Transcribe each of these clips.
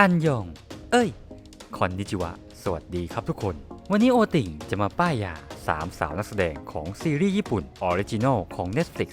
อันยอง เอ้ย คอนนิจิวะ สวัสดีครับทุกคน วันนี้โอติ่งจะมาป้ายยาสามสาวนักแสดงของซีรีส์ญี่ปุ่นออริจินอลของ Netflix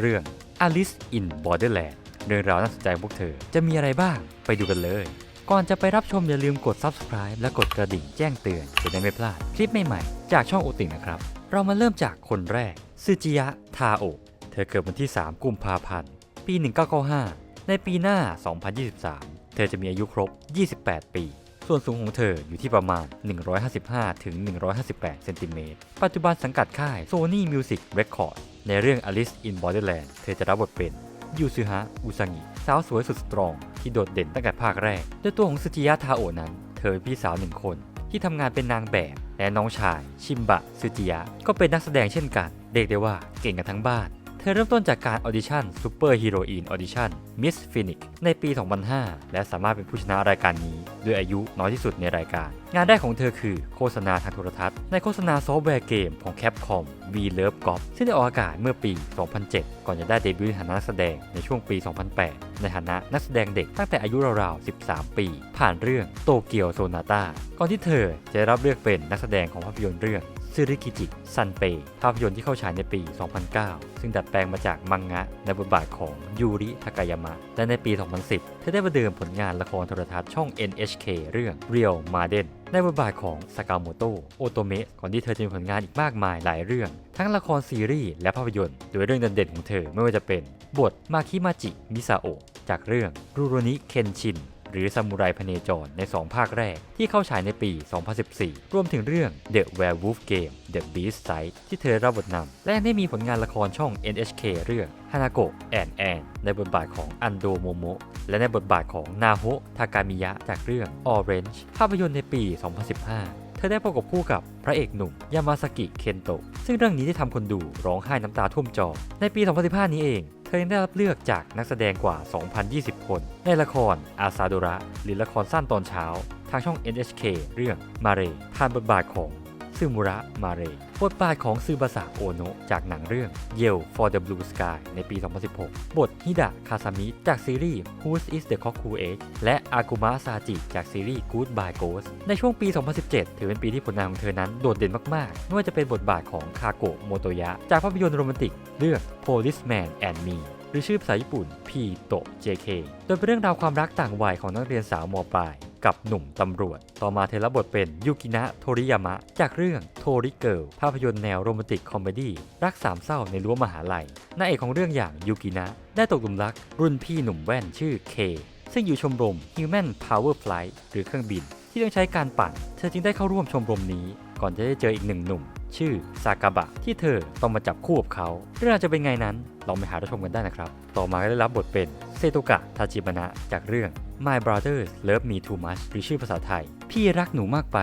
เรื่อง Alice in Borderland เรื่องราวน่าสนใจพวกเธอ จะมีอะไรบ้างไปดูกันเลย ก่อนจะไปรับชมอย่าลืมกด Subscribe และกดกระดิ่งแจ้งเตือนจะได้ไม่พลาดคลิปใหม่ๆ จากช่องโอติ่งนะครับ เรามาเริ่มจากคนแรกซึจิยะทาโอเธอเกิดวันที่ 3 กุมภาพันธ์ ปี 1995 ในปีหน้า 2023 เธอจะมีอายุครบ 28 ปี ส่วนสูงของเธออยู่ที่ประมาณ 155 ถึง 158 เซนติเมตร ปัจจุบันสังกัดค่าย Sony Music Record ในเรื่อง Alice in Borderland เธอจะรับบทเป็นยูซึฮะอุซางิสาวสวยสุดสตรอง ที่โดดเด่นตั้งแต่ภาคแรกโดยตัวของสุจิยะทาโอนั้น เธอเป็นพี่สาวหนึ่งคน ที่ทำงานเป็นนางแบบ และน้องชาย ชิมบะสุจิยะก็เป็นนักแสดงเช่นกัน เรียกได้ว่าเก่งกันทั้งบ้าน ธอเริ่มต้นจากการออดิชั่นซูเปอร์ฮีโรอีนออดิชั่นมิสฟินิกในปี 2005 และสามารถเป็นผู้ชนะรายการนี้ ด้วยอายุน้อยที่สุดในรายการ งานแรกของเธอคือโฆษณาทางโทรทัศน์ ในโฆษณาซอฟต์แวร์เกมของ Capcom V Love Golf ซึ่งได้ออกอากาศเมื่อปี 2007 ก่อนจะได้เดบิวต์ในฐานะนักแสดงในช่วงปี 2008 ในฐานะนักแสดงเด็กตั้งแต่อายุราวๆ 13 ปี ผ่านเรื่องโตเกียวโซนาต้าก่อนที่เธอจะได้รับเลือกเป็นนักแสดงของภาพยนตร์เรื่อง ซึริกิจิซันเปภาพยนตร์ที่เข้าฉายในปี 2009 ซึ่งดัดแปลงมาจากมังงะในบทบาทของยูริทากายามะ และในปี 2010 เธอได้มาเดิมผลงานละครโทรทัศน์ช่อง NHK เรื่อง Real Marden ในบทบาทของสากาโมโตโอโตเมะก่อนที่เธอจะมีผลงานอีกมากมายหลายเรื่อง ทั้งละครซีรีส์และภาพยนตร์ โดยเรื่องเด่นๆของเธอไม่ว่าจะเป็น บทมาคิมาจิมิซาโอะจากเรื่องรูโรนิเคนชิน หรือซามูไรพเนจรใน 2 ภาคแรก ที่เข้าฉายในปี 2014 รวมถึงเรื่อง The Werewolf Game The Beast Side ที่เธอรับบทนำ และยังได้มีผลงานละครช่อง NHK เรื่องฮานาโกะแอนแอนในบทบาทของอันโดโมโมะและในบทบาทของนาโฮทากามิยะจากเรื่อง Orange ภาพยนตร์ในปี 2015เธอได้ประกบคู่กับพระเอกหนุ่ม ยามาสกิ เคนโตะ ซึ่งเรื่องนี้ได้ทำคนดูร้องไห้น้ำตาท่วมจอ ในปี 2015 นี้เอง ยได้รับเลือกจากนักแสดงกว่า 2,020 คน ในละครอาซาโดระหรือละครสั้นตอนเช้า ทางช่อง NHK เรื่องมาเรผ่านบทบาทของ ซึมุระมาเรบทบาทของซึบาสะโอโนะจากหนังเรื่อง Yell for the Blue Sky ในปี 2016 บทฮิดะคาซามิจากซีรีส์ Who's is the Cockku Age และอากุมะซาจิจากซีรีส์ Goodbye Ghost ในช่วงปี 2017 ถือเป็นปีที่ผลงานของเธอนั้นโดดเด่นมาก ๆ ไม่ว่าจะเป็นบทบาทของคาโกะโมโตยะ จากภาพยนตร์โรแมนติกเรื่อง Policeman and Me หรือชื่อภาษาญี่ปุ่น P โต JK โดยเป็นเรื่องราวความรักต่างวัยของนักเรียนสาวมปลาย กับหนุ่มตำรวจ ต่อมาเธอรับบทเป็นยูกินะโทริยามะ จากเรื่องโทริเกิลภาพยนตร์แนวโรแมนติกคอมเมดี้รักสามเศร้าในรั้วมหาลัยนางเอกของเรื่องอย่างยูกินะได้ตกหลุมรักรุ่นพี่หนุ่มแว่นชื่อเคซึ่งอยู่ชมรม Human Power Flight หรือเครื่องบิน ที่ต้องใช้การปั่น เธอจึงได้เข้าร่วมชมรมนี้ ก่อนจะได้เจออีกหนึ่งหนุ่ม ชื่อซากาบะ ที่เธอต้องมาจับคู่กับเขา เรื่องราวจะเป็นไงนั้นลองไปหารับชมกันได้นะครับ ต่อมาก็ได้รับบทเป็นเซโตกะทาจิบานะจากเรื่อง My Brothers Love Me Too Much หรือชื่อภาษาไทย พี่รักหนูมากไป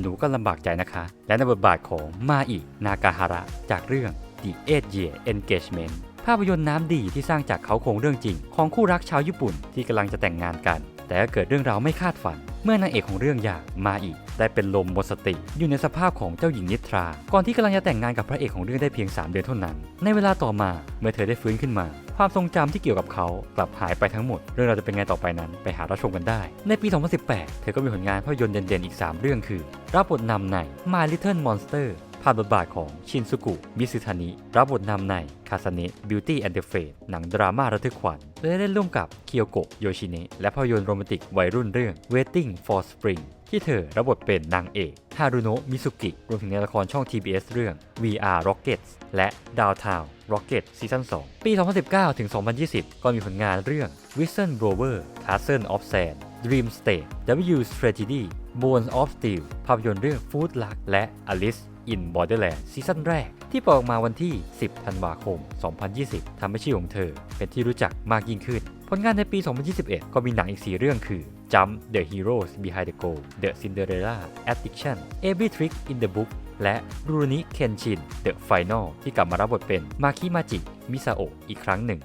หนูก็ลำบากใจนะคะ และในบทบาทของมาอินากาฮาระจากเรื่อง The Eight Year Engagement ภาพยนตร์น้ำดีที่สร้างจากเขาโครงเรื่องจริง ของคู่รักชาวญี่ปุ่นที่กำลังจะแต่งงานกัน แต่ก็เกิดเรื่องราวไม่คาดฝัน เมื่อนางเอกของเรื่องอย่างมาอีกได้เป็นลมหมดสติ อยู่ในสภาพของเจ้าหญิงนิทรา ก่อนที่กำลังจะแต่งงานกับพระเอกของเรื่องได้เพียง 3 เดือนเท่านั้น ในเวลาต่อมาเมื่อเธอได้ฟื้นขึ้นมา ความทรงจำที่เกี่ยวกับเขากลับหายไปทั้งหมด เรื่องราวจะเป็นไงต่อไปนั้นไปหารับชมกันได้ ในปี 2018 เธอก็มีผลงานภาพยนตร์เด่นๆอีก 3 เรื่องคือรับบทนำใน My Little Monster ผ่านบทบาทของชินซุกุ มิซึทานิ รับบทนำในคาซาเนะ Beauty and the Fate หนังดราม่าระทึกขวัญและได้เล่นร่วมกับเคียวโกะ โยชิเนะ และภาพยนตร์โรแมนติกวัยรุ่นเรื่อง Waiting for Spring ที่เธอรับบทเป็นนางเอกฮารุโนะ มิซุกิ รวมถึงในละครช่อง TBS เรื่อง VR Rockets และ Downtown Rocket ซีซั่น2ปี 2019 ถึง 2020 ก็มีผลงานเรื่อง Whistleblower Castle of Sand Dream State W Strategy Bones of Steel ภาพยนตร์เรื่อง Food Luck และ Alice in Borderland ซีซั่นแรก ที่ปล่อยออกมาวันที่ 10 ธันวาคม 2020 ทำให้ชื่อของเธอ เป็นที่รู้จักมากยิ่งขึ้น ผลงานในปี 2021 ก็มีหนังอีก 4 เรื่องคือ Jump The Heroes Behind the Goal The Cinderella Addiction Every Trick in the Book และ Rurouni Kenshin The Final ที่กลับมารับบทเป็นมาคิมาจิมิซาโอะอีกครั้งหนึ่ง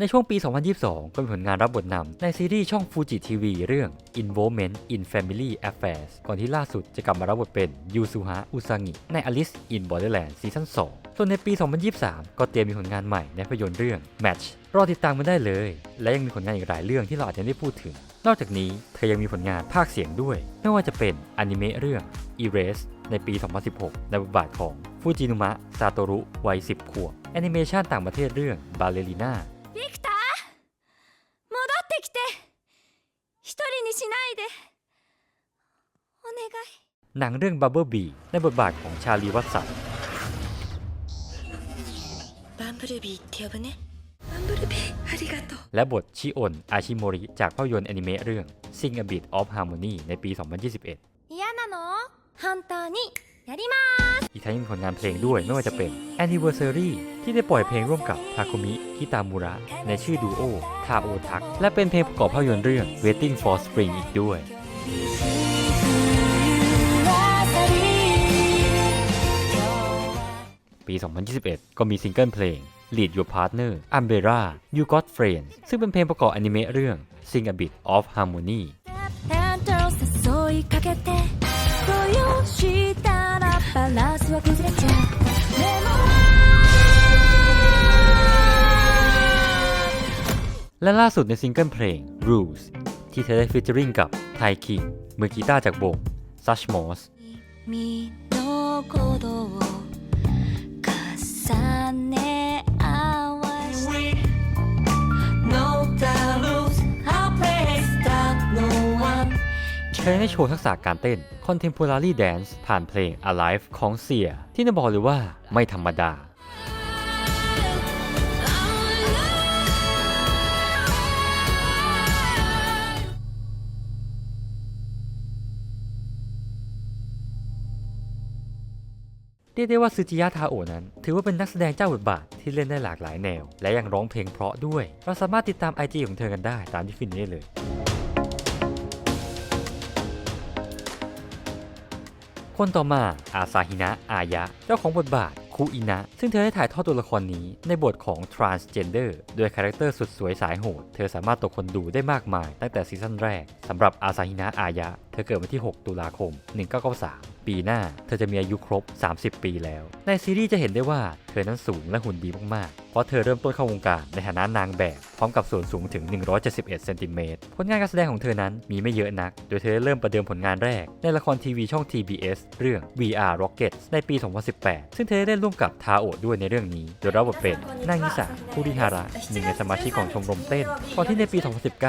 ในช่วงปี 2022 ก็มีผลงานรับบทนำในซีรีส์ช่องฟูจิทีวีเรื่อง Involvement in Family Affairs ก่อนที่ล่าสุดจะกลับมารับบทเป็นยูซุฮะอุซางิใน Alice in Borderland ซีซั่น2 ส่วนในปี 2023 ก็เตรียมมีผลงานใหม่ในภาพยนตร์เรื่อง Match รอติดตามมันได้เลย และยังมีผลงานอีกหลายเรื่องที่เราอาจจะไม่ได้พูดถึง นอกจากนี้เธอยังมีผลงานภาคเสียงด้วย ไม่ว่าจะเป็นอนิเมะเรื่อง Erase ในปี 2016 ในบทบาทของฟูจินุมะซาโตรุวัย 10 ขวบแอนิเมชันต่างประเทศเรื่อง Ballerina ないでお願い หนังเรื่อง Bubble Bee ในบทบาทของชาลีวัตสัน バンブルビーって呼ぶねバンブルビーありがとう และบทชิโอนอาชิโมริจากภาพยนตร์แอนิเมะเรื่อง Sing a Bit of Harmony ในปี 2021 嫌なの本当にやりま อีกทั้งยังมีผลงานเพลงด้วยไม่ว่าจะเป็น Anniversary ที่ได้ปล่อยเพลงร่วมกับทาคุมิฮิตามุระในชื่อดูโอทาโอทักและเป็นเพลงประกอบภาพยนตร์เรื่อง Waiting for Spring อีกด้วยปี 2021 ก็มีซิงเกิลเพลง Lead Your Partner Umbrella You Got Friends ซึ่งเป็นเพลงประกอบอนิเมะเรื่อง Sing a Bit of Harmony バランスは崩れちゃうでも และล่าสุดในซิงเกิลเพลง Rules ที่เธอได้ฟีเจอริงกับไทคิงมือกีตาร์จากวง Such Moss เธอได้โชว์ทักษะการเต้น Contemporary Dance ผ่านเพลง Alive ของเสีย ที่น่าบอกเลยว่าไม่ธรรมดาเรียกได้ว่าซูจิยะทาโอนั้น ถือว่าเป็นนักแสดงเจ้าบทบาทที่เล่นได้หลากหลายแนว และยังร้องเพลงเพราะด้วย เราสามารถติดตาม IG ของเธอกันได้ตามที่ขึ้นนี้ได้เลย คนต่อมาอาซาฮินะอายะ เจ้าของบทบาทคูอินะ ซึ่งเธอได้ถ่ายทอดตัวละครนี้ในบทของ transgender ด้วยคาแรคเตอร์สุดสวยสายโหด เธอสามารถตกคนดูได้มากมายตั้งแต่ซีซั่นแรกสำหรับอาซาฮินะอายะ ธอเกิดวันที่ 6 ตุลาคม 1993 ปีหน้า เธอจะมีอายุครบ 30 ปีแล้ว ในซีรีส์จะเห็นได้ว่าเธอนั้นสูงและหุ่นดีมาก ๆ เพราะเธอเริ่มต้นเข้าวงการในฐานะนางแบบ พร้อมกับส่วนสูงถึง 171เซนติเมตร ผลงานการแสดงของเธอนั้นมีไม่เยอะนัก โดยเธอได้เริ่มประเดิมผลงานแรก ในละครทีวีช่อง TBS เรื่อง VR Rockets ในปี 2018 ซึ่งเธอได้เล่นร่วมกับทาโอด้วยในเรื่องนี้ โดยรับบทเป็นนางนิสาคุริฮาระหนึ่งในสมาชิกของชมรมเต้นก่อนที่ในปี 2019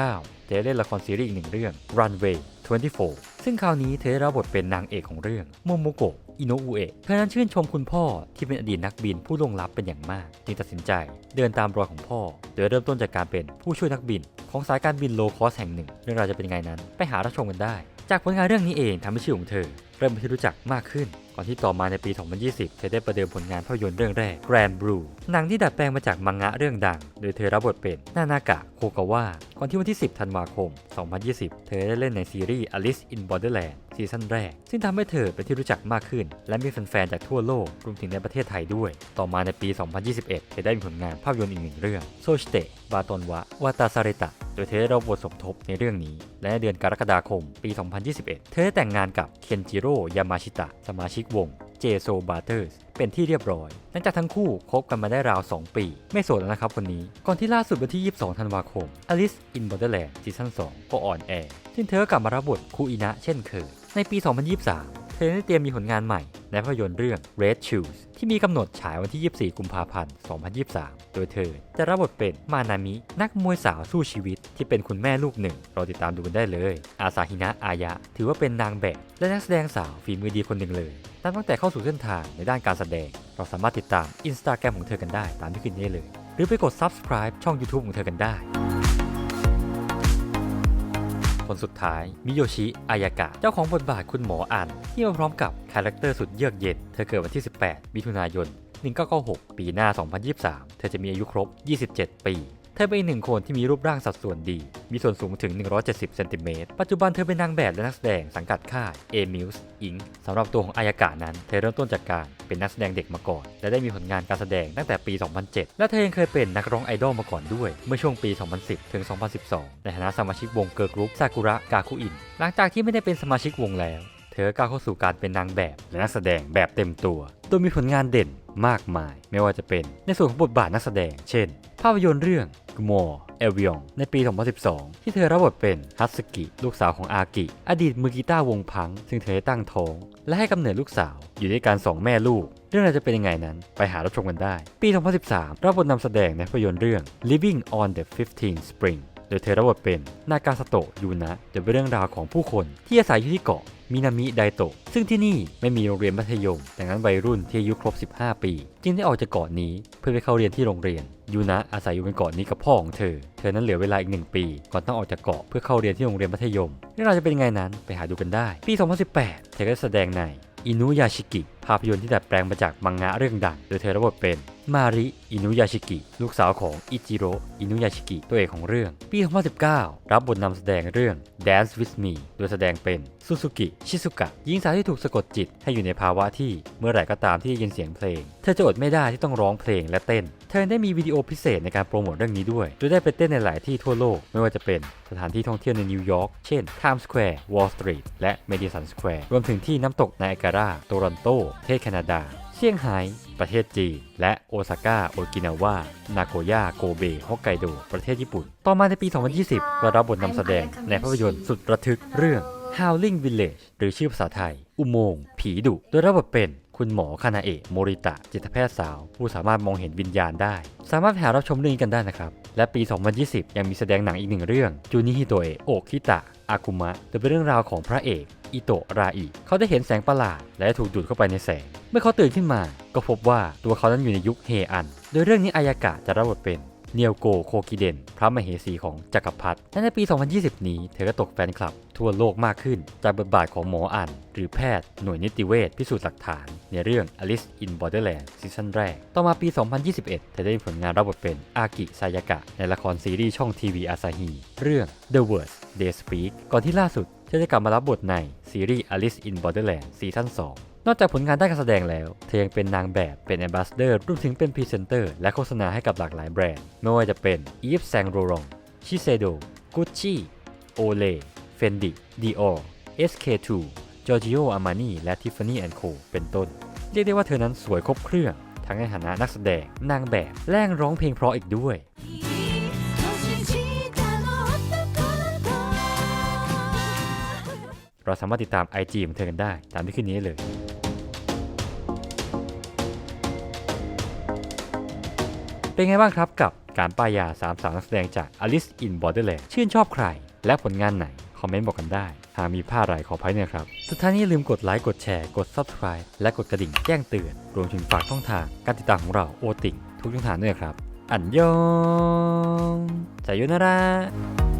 เธอได้เล่นละครซีรีส์อีกหนึ่งเรื่อง Runway 24 ซึ่งคราวนี้เธอได้รับบทเป็นนางเอกของเรื่องโมโมโกะอิโนอุเอะเธอนั้นชื่นชมคุณพ่อที่เป็นอดีตนักบินผู้ล่วงลับเป็นอย่างมาก จึงตัดสินใจเดินตามรอยของพ่อ โดยเริ่มต้นจากการเป็นผู้ช่วยนักบิน ของสายการบินโลคอสแห่งหนึ่ง เรื่องราวจะเป็นยังไงนั้น ไปหารับชมกันได้ จากผลงานเรื่องนี้เองทำให้ชื่อของเธอ เริ่มเป็นที่รู้จักมากขึ้น อนที่ต่อมาในปี 2020 เธอได้ประเดิมผลงานภาพยนตร์เรื่องแรก Grand Blue หนังที่ดัดแปลงมาจากมังงะเรื่องดัง โดยเธอรับบทเป็นนานากะโคกาวะก่อนที่วันที่ 10 ธันวาคม 2020 เธอได้เล่นในซีรีส์ Alice in Borderland ซีซั่นแรก ซึ่งทำให้เธอเป็นที่รู้จักมากขึ้น และมีแฟนๆจากทั่วโลกรวมถึงในประเทศไทยด้วย ต่อมาในปี 2021 เธอได้มีผลงานภาพยนตร์อีกหนึ่งเรื่องโซชเตะบาตอนวะวาตาซาเรตะโดยเธอได้รับบทสมทบในเรื่องนี้ และในเดือนกรกฎาคมปี 2021 เธอได้แต่งงานกับเคนจิโร่ยามาชิตะสมาชิกวง เจโซบาร์เตอร์สเป็นที่เรียบร้อย หลังจากทั้งคู่คบกันมาได้ราว 2 ปี ไม่โสดแล้วนะครับคนนี้ ก่อนที่ล่าสุดวันที่ 22 ธันวาคม Alice in Borderland ซีซั่น2 ก็อ่อนแอร์ซึ่งเธอก็กลับมารับบทคูอินะเช่นเคย ในปี 2023 เธอได้เตรียมมีผลงานใหม่ในภาพยนตร์เรื่อง Red Shoes ที่มีกำหนดฉายวันที่ 24 กุมภาพันธ์ 2023 โดยเธอจะรับบทเป็นมานามิ นักมวยสาวสู้ชีวิต ที่เป็นคุณแม่ลูกหนึ่งรอติดตามดูกันได้เลย อาซาฮินะอายะ ถือว่าเป็นนางแบบและนักแสดงสาวฝีมือดีคนหนึ่งเลย นับตั้งแต่เข้าสู่เส้นทางในด้านการแสดง เราสามารถติดตามอินสตาแกรมของเธอกันได้ตามที่ขึ้นนี้เลย หรือไปกด subscribe ช่อง YouTube ของเธอกันได้ คนสุดท้าย มิโยชิอายากะ เจ้าของบทบาทคุณหมออัน ที่มาพร้อมกับคาแรคเตอร์สุดเยือกเย็น เธอเกิดวันที่ 18 มิถุนายน 1996 ปีหน้า 2023 เธอจะมีอายุครบ 27 ปี เธอเป็นอีกหนึ่งคนที่มีรูปร่างสัดส่วนดี มีส่วนสูงถึง 170เซนติเมตร ปัจจุบันเธอเป็นนางแบบและนักแสดงสังกัดค่าย A Muse Inc. สำหรับตัวของอายากะนั้น เธอเริ่มต้นจากการเป็นนักแสดงเด็กมาก่อน และได้มีผลงานการแสดงตั้งแต่ปี 2007 และเธอยังเคยเป็นนักร้องไอดอลมาก่อนด้วย เมื่อช่วงปี 2010 ถึง 2012 ในฐานะสมาชิกวงเกิร์ลกรุ๊ปซากุระกาคุอิน หลังจากที่ไม่ได้เป็นสมาชิกวงแล้ว เธอก้าวเข้าสู่การเป็นนางแบบและนักแสดงแบบเต็มตัว โดยมีผลงานเด่น มากมาย ไม่ว่าจะเป็นในส่วนของบทบาทนักแสดง เช่น ภาพยนตร์เรื่องกมอเอลวิองในปี 2012 ที่เธอรับบทเป็นฮัตสกิ ลูกสาวของอากิ อดีตมือกีตาร์วงพัง ซึ่งเธอได้ตั้งท้อง และให้กำเนิดลูกสาว อยู่ด้วยกันสองแม่ลูก เรื่องราวจะเป็นยังไงนั้น ไปหารับชมกันได้ ปี 2013 รับบทนำแสดงในภาพยนตร์เรื่อง Living on the 15th Spring โดยเธอรับบทเป็นนากาสโตะยูนะจะเป็นเรื่องราวของผู้คนที่อาศัยอยู่ที่เกาะมินามิไดโตะซึ่งที่นี่ไม่มีโรงเรียนมัธยม ดังนั้นวัยรุ่นที่อายุครบ 15 ปี จึงได้ออกจากเกาะนี้เพื่อไปเข้าเรียนที่โรงเรียนยูนะอาศัยอยู่บนเกาะนี้กับพ่อของเธอ เธอนั้นเหลือเวลาอีกหนึ่งปี ก่อนต้องออกจากเกาะเพื่อเข้าเรียนที่โรงเรียนมัธยมเรื่องราวจะเป็นยังไงนั้นไปหาดูกันได้ ปี 2018 เธอก็แสดงในอินุยาชิกิาพยนตร์ที่ดัดแปลงมาจากมังงะเรื่องดัง โดยเธอรับบทเป็นมาริ อินุยาชิกิ ลูกสาวของอิจิโร่ อินุยาชิกิ ตัวเอกของเรื่อง ปี 2019 รับบทนำแสดงเรื่อง Dance with Me โดยแสดงเป็นซูซูกิ ชิซุกะ หญิงสาวที่ถูกสะกดจิตให้อยู่ในภาวะที่เมื่อไหร่ก็ตามที่ได้ยินเสียงเพลง เธอจะอดไม่ได้ที่ต้องร้องเพลงและเต้น เธอได้มีวิดีโอพิเศษในการโปรโมทเรื่องนี้ด้วย โดยได้ไปเต้นในหลายที่ทั่วโลก ไม่ว่าจะเป็นสถานที่ท่องเที่ยวในนิวยอร์ก เช่น Times Square Wall Street และ Madison Square รวมถึงที่น้ำตกไนแอการาโตรอนโตเทศแคนาดา เซี่ยงไฮ้ประเทศจีน และโอซาก้า โอกินาวา นาโกย่า โกเบ ฮอกไกโด ประเทศญี่ปุ่น ต่อมาในปี 2020 ก็รับบทนำแสดงในภาพยนตร์สุดระทึกเรื่อง Howling Village หรือชื่อภาษาไทย อุโมงค์ผีดุ โดยรับบทเป็นคุณหมอคานาเอะโมริตะ จิตแพทย์สาว ผู้สามารถมองเห็นวิญญาณได้ สามารถหารับชมเรื่องนี้กันได้นะครับ และปี 2020 ยังมีแสดงหนังอีกหนึ่งเรื่องจูนิฮิโตเอะโอคิตะ อากุมะโดยเป็นเรื่องราวของพระเอกอิโตะราอิเขาได้เห็นแสงประหลาดและถูกดูดเข้าไปในแสง เมื่อเขาตื่นขึ้นมา ก็พบว่าตัวเขานั้นอยู่ในยุคเฮอัน โดยเรื่องนี้อายากะจะรับบทเป็นเนียวโกโคกิเดนพระมเหสีของจักรพรรดิและในปี 2020 นี้เธอก็ตกแฟนคลับ ทั่วโลกมากขึ้น จากบทบาทของหมออัน หรือแพทย์หน่วยนิติเวชพิสูจน์หลักฐาน ในเรื่อง Alice in Borderland ซีซั่นแรก ต่อมาปี 2021 เธอได้ผลงานรับบทเป็นอากิซายากะ ในละครซีรีส์ช่องทีวีอาซาฮีเรื่อง The Words They Speak ก่อนที่ล่าสุดเธอจะกลับมารับบทในซีรีส์ Alice in Borderland ซีซั่น2 นอกจากผลงานด้านการแสดงแล้ว เธอยังเป็นนางแบบ เป็นแอมบาสเดอร์ รวมถึงเป็นพรีเซนเตอร์ และโฆษณาให้กับหลากหลายแบรนด์ ไม่ว่าจะเป็น Yves Saint Laurent Shiseido Gucci Olay Fendi Dior SK2 Giorgio Armani และ Tiffany Co เป็นต้น เรียกได้ว่าเธอนั้นสวยครบเครื่อง ทั้งในฐานะนักแสดง นางแบบ และยังร้องเพลงเพราะอีกด้วย เราสามารถติดตาม IG ของเธอกันได้ ตามที่ขึ้นนี้เลย เป็นไงบ้างครับกับการป้ายยาสามสาวนักแสดงจาก Alice in Borderland ชื่นชอบใคร และผลงานไหน คอมเมนต์บอกกันได้ หากมีผ้าอะไรขออภัยนี่ยครับ สุดท้ายนี้อย่าลืมกดไลค์กดแชร์ กด Subscribe และกดกระดิ่งแจ้งเตือน รวมถึงฝากช่องทางการติดตามของเราโอติงทุกช่องทางด้วยครับ อันยองใจโยนาระ